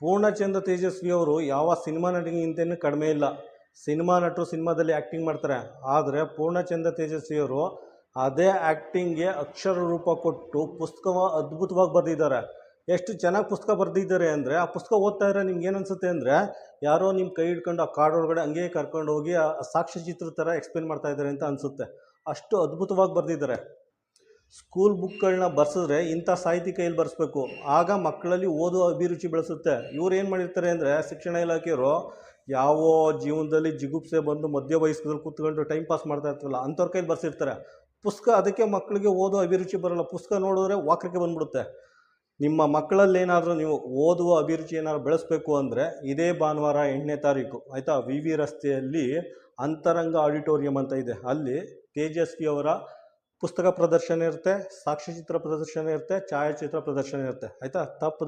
ಪೂರ್ಣಚಂದ್ರ ತೇಜಸ್ವಿ ಅವರು ಯಾವ ಸಿನಿಮಾ ನಟಿಗಿಂತನೂ ಕಡಿಮೆ ಇಲ್ಲ. ಸಿನಿಮಾ ನಟರು ಸಿನಿಮಾದಲ್ಲಿ ಆ್ಯಕ್ಟಿಂಗ್ ಮಾಡ್ತಾರೆ. ಆದರೆ ಪೂರ್ಣಚಂದ್ರ ತೇಜಸ್ವಿ ಅವರು ಅದೇ ಆ್ಯಕ್ಟಿಂಗ್ಗೆ ಅಕ್ಷರ ರೂಪ ಕೊಟ್ಟು ಪುಸ್ತಕ ಅದ್ಭುತವಾಗಿ ಬರೆದಿದ್ದಾರೆ. ಎಷ್ಟು ಚೆನ್ನಾಗಿ ಪುಸ್ತಕ ಬರೆದಿದ್ದಾರೆ ಅಂದರೆ ಆ ಪುಸ್ತಕ ಓದ್ತಾ ಇದ್ರೆ ನಿಮ್ಗೆ ಏನು ಅನಿಸುತ್ತೆ ಅಂದರೆ ಯಾರೋ ನಿಮ್ಮ ಕೈ ಹಿಡ್ಕೊಂಡು ಆ ಕಾರ್ಡ್ ಒಳಗಡೆ ಹಂಗೆ ಕರ್ಕೊಂಡು ಹೋಗಿ ಆ ಸಾಕ್ಷ್ಯಚಿತ್ರ ಥರ ಎಕ್ಸ್ಪ್ಲೇನ್ ಮಾಡ್ತಾ ಇದ್ದಾರೆ ಅಂತ ಅನಿಸುತ್ತೆ. ಅಷ್ಟು ಅದ್ಭುತವಾಗಿ ಬರೆದಿದ್ದಾರೆ. ಸ್ಕೂಲ್ ಬುಕ್ಗಳನ್ನ ಬರ್ಸಿದ್ರೆ ಇಂಥ ಸಾಹಿತಿ ಕೈಯಲ್ಲಿ ಬರೆಸ್ಬೇಕು. ಆಗ ಮಕ್ಕಳಲ್ಲಿ ಓದುವ ಅಭಿರುಚಿ ಬೆಳೆಸುತ್ತೆ. ಇವ್ರು ಏನು ಮಾಡಿರ್ತಾರೆ ಅಂದರೆ ಶಿಕ್ಷಣ ಇಲಾಖೆಯವರು ಯಾವ ಜೀವನದಲ್ಲಿ ಜಿಗುಪ್ಸೆ ಬಂದು ಮಧ್ಯ ವಯಸ್ಕದಲ್ಲಿ ಕೂತ್ಕೊಂಡು ಟೈಮ್ ಪಾಸ್ ಮಾಡ್ತಾ ಇರ್ತಾರಲ್ಲ, ಅಂಥವ್ರ ಕೈಲಿ ಬರ್ಸಿರ್ತಾರೆ. ಪುಸ್ತಕ, ಅದಕ್ಕೆ ಮಕ್ಕಳಿಗೆ ಓದೋ ಅಭಿರುಚಿ ಬರಲ್ಲ. ಪುಸ್ತಕ ನೋಡಿದ್ರೆ ವಾಕ್ರಕ್ಕೆ ಬಂದ್ಬಿಡುತ್ತೆ. ನಿಮ್ಮ ಮಕ್ಕಳಲ್ಲಿ ಏನಾದರೂ ನೀವು ಓದುವ ಅಭಿರುಚಿ ಏನಾದ್ರು ಬೆಳೆಸಬೇಕು ಅಂದರೆ ಇದೇ ಭಾನುವಾರ ಎಂಟನೇ ತಾರೀಕು, ಆಯಿತಾ? ವಿ ವಿ ರಸ್ತೆಯಲ್ಲಿ ಅಂತರಂಗ ಆಡಿಟೋರಿಯಂ ಅಂತ ಇದೆ. ಅಲ್ಲಿ ತೇಜಸ್ವಿ ಅವರ ಪುಸ್ತಕ ಪ್ರದರ್ಶನ ಇರುತ್ತೆ ಸಾಕ್ಷ್ಯಚಿತ್ರ ಪ್ರದರ್ಶನ ಇರುತ್ತೆ ಛಾಯಾಚಿತ್ರ ಪ್ರದರ್ಶನ ಇರುತ್ತೆ ಆಯಿತಾ ತಪ್ಪದೆ